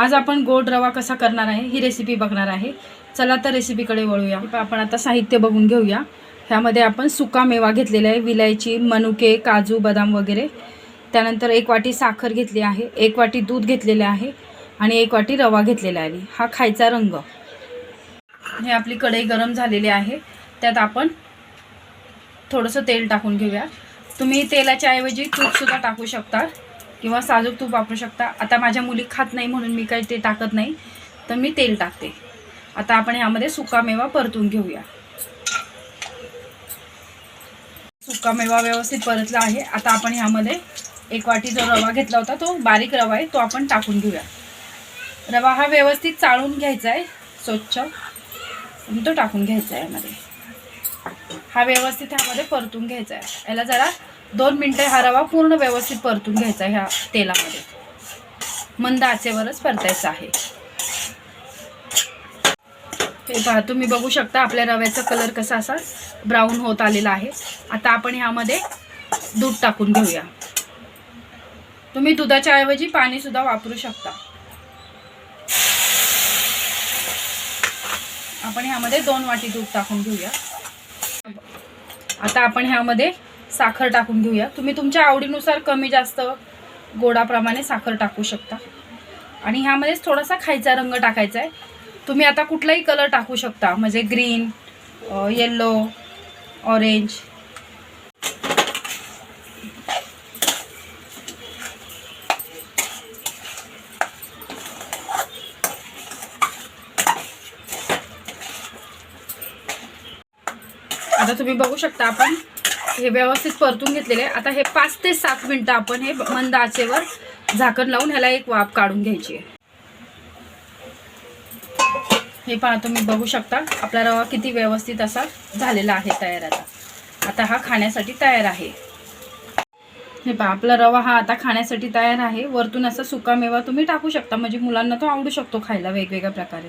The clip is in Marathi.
आज आपण गोड रवा कसा करणार आहे ही रेसिपी बघणार आहे. चला तर रेसिपीकडे वळूया. आपण आता साहित्य बघून घेऊया. ह्यामध्ये आपण सुका मेवा घेतलेला आहे विलायची मनुके काजू बदाम वगैरे. त्यानंतर एक वाटी साखर घेतली आहे एक वाटी दूध घेतलेले आहे आणि एक वाटी रवा घेतलेला आहे. हा खायचा रंग. हे आपली कढई गरम झालेली आहे. त्यात आपण थोडंसं तेल टाकून घेऊया. तुम्ही तेलाच्या ऐवजी तूपसुद्धा टाकू शकता. किंवा साजूक तूप वापरू शकता. आता माझ्या मुली खात नाही म्हणून मी काही ते टाकत नाही. तर मी तेल टाकते. आता आपण ह्यामध्ये सुकामेवा परतून घेऊया. सुकामेवा व्यवस्थित परतला आहे. आता आपण ह्यामध्ये एक वाटी जो रवा घेतला होता तो बारीक रवा आहे तो आपण टाकून घेऊया. रवा हा व्यवस्थित चाळून घ्यायचा आहे स्वच्छ. तो टाकून घ्यायचा आहे यामध्ये. हा व्यवस्थित ह्यामध्ये परतून घ्यायचा आहे. याला जरा दोन मिनटं हा रवा पूर्ण व्यवस्थित परतून घ्यायचा ह्या तेलामध्ये. मंद आचेवरच परतायचा आहे. हे पहा तुम्ही बघू शकता आपल्या रव्याचा कलर कसा असा ब्राऊन होत आलेला आहे. आता आपण ह्यामध्ये दूध टाकून घेऊया. तुम्ही दुधाच्या ऐवजी पाणी सुद्धा वापरू शकता. आपण ह्यामध्ये दोन वाटी दूध टाकून घेऊया. आता आपण ह्यामध्ये साखर टाकून घेऊया. तुम्ही तुमच्या आवडीनुसार कमी जास्त गोडाप्रमाणे साखर टाकू शकता. आणि ह्यामध्येच थोडासा खायचा रंग टाकायचा आहे तुम्ही आता कुठलाही कलर टाकू शकता. म्हणजे ग्रीन येल्लो ऑरेंज आता तुम्ही बघू शकता आपण हे व्यवस्थित परतून घेतलेले आता हे पाच ते सात मिनटं आपण हे मंद आचेवर झाकण लावून ह्याला एक वाफ काढून घ्यायची आहे. हे पहा तुम्ही बघू शकता आपला रवा किती व्यवस्थित असा झालेला आहे तयार आता आता हा खाण्यासाठी तयार आहे. हे पहा आपला रवा हा आता खाण्यासाठी तयार आहे. वरतून असा सुकामेवा तुम्ही टाकू शकता. म्हणजे मुलांना तो आवडू शकतो खायला वेगवेगळ्या प्रकारे.